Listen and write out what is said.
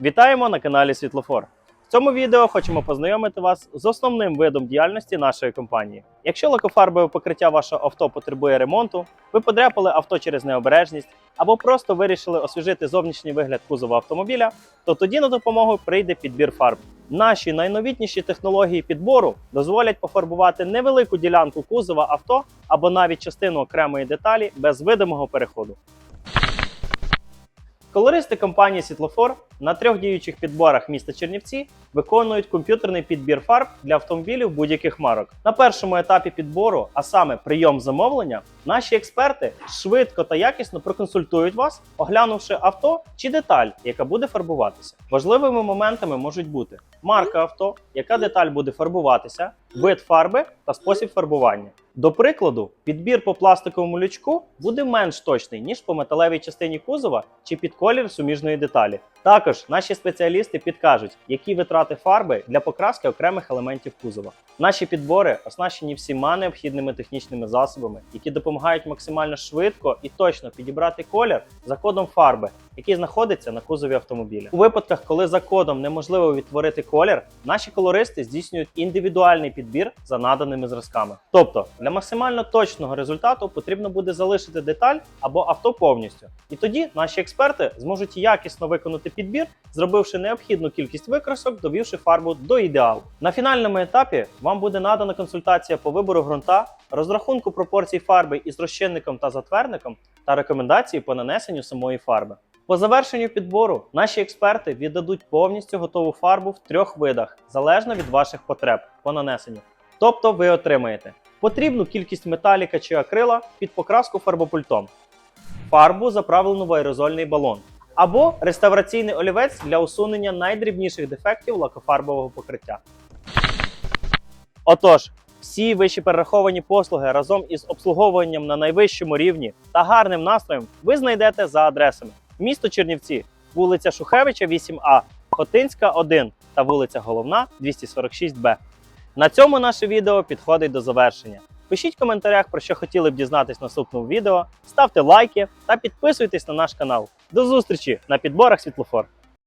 Вітаємо на каналі Світлофор. В цьому відео хочемо познайомити вас з основним видом діяльності нашої компанії. Якщо лакофарбове покриття вашого авто потребує ремонту, ви подряпали авто через необережність або просто вирішили освіжити зовнішній вигляд кузова автомобіля, то тоді на допомогу прийде підбір фарб. Наші найновітніші технології підбору дозволять пофарбувати невелику ділянку кузова авто або навіть частину окремої деталі без видимого переходу. Колористи компанії Світлофор на трьох діючих підборах міста Чернівці виконують комп'ютерний підбір фарб для автомобілів будь-яких марок. На першому етапі підбору, а саме прийом замовлення, наші експерти швидко та якісно проконсультують вас, оглянувши авто чи деталь, яка буде фарбуватися. Важливими моментами можуть бути марка авто, яка деталь буде фарбуватися, вид фарби та спосіб фарбування. До прикладу, підбір по пластиковому лючку буде менш точний, ніж по металевій частині кузова чи під колір суміжної деталі. Також наші спеціалісти підкажуть, які витрати фарби для покраски окремих елементів кузова. Наші підбори оснащені всіма необхідними технічними засобами, які допомагають максимально швидко і точно підібрати колір за кодом фарби, який знаходиться на кузові автомобіля. У випадках, коли за кодом неможливо відтворити колір, наші колористи здійснюють індивідуальний підбір за наданими зразками. Тобто для максимально точного результату потрібно буде залишити деталь або авто повністю. І тоді наші експерти зможуть якісно виконати підбір, зробивши необхідну кількість викрасок, довівши фарбу до ідеалу. На фінальному етапі вам буде надана консультація по вибору ґрунта, розрахунку пропорцій фарби із розчинником та затвердником та рекомендації по нанесенню самої фарби. По завершенню підбору наші експерти віддадуть повністю готову фарбу в трьох видах, залежно від ваших потреб по нанесенню. Тобто ви отримаєте потрібну кількість металіка чи акрила під покраску фарбопультом, фарбу заправлену в аерозольний балон або реставраційний олівець для усунення найдрібніших дефектів лакофарбового покриття. Отож, всі вищі перераховані послуги разом із обслуговуванням на найвищому рівні та гарним настроєм ви знайдете за адресами: місто Чернівці, вулиця Шухевича, 8А, Хотинська, 1 та вулиця Головна, 246Б. На цьому наше відео підходить до завершення. Пишіть в коментарях, про що хотіли б дізнатись в наступному відео, ставте лайки та підписуйтесь на наш канал. До зустрічі на підборах світлофор.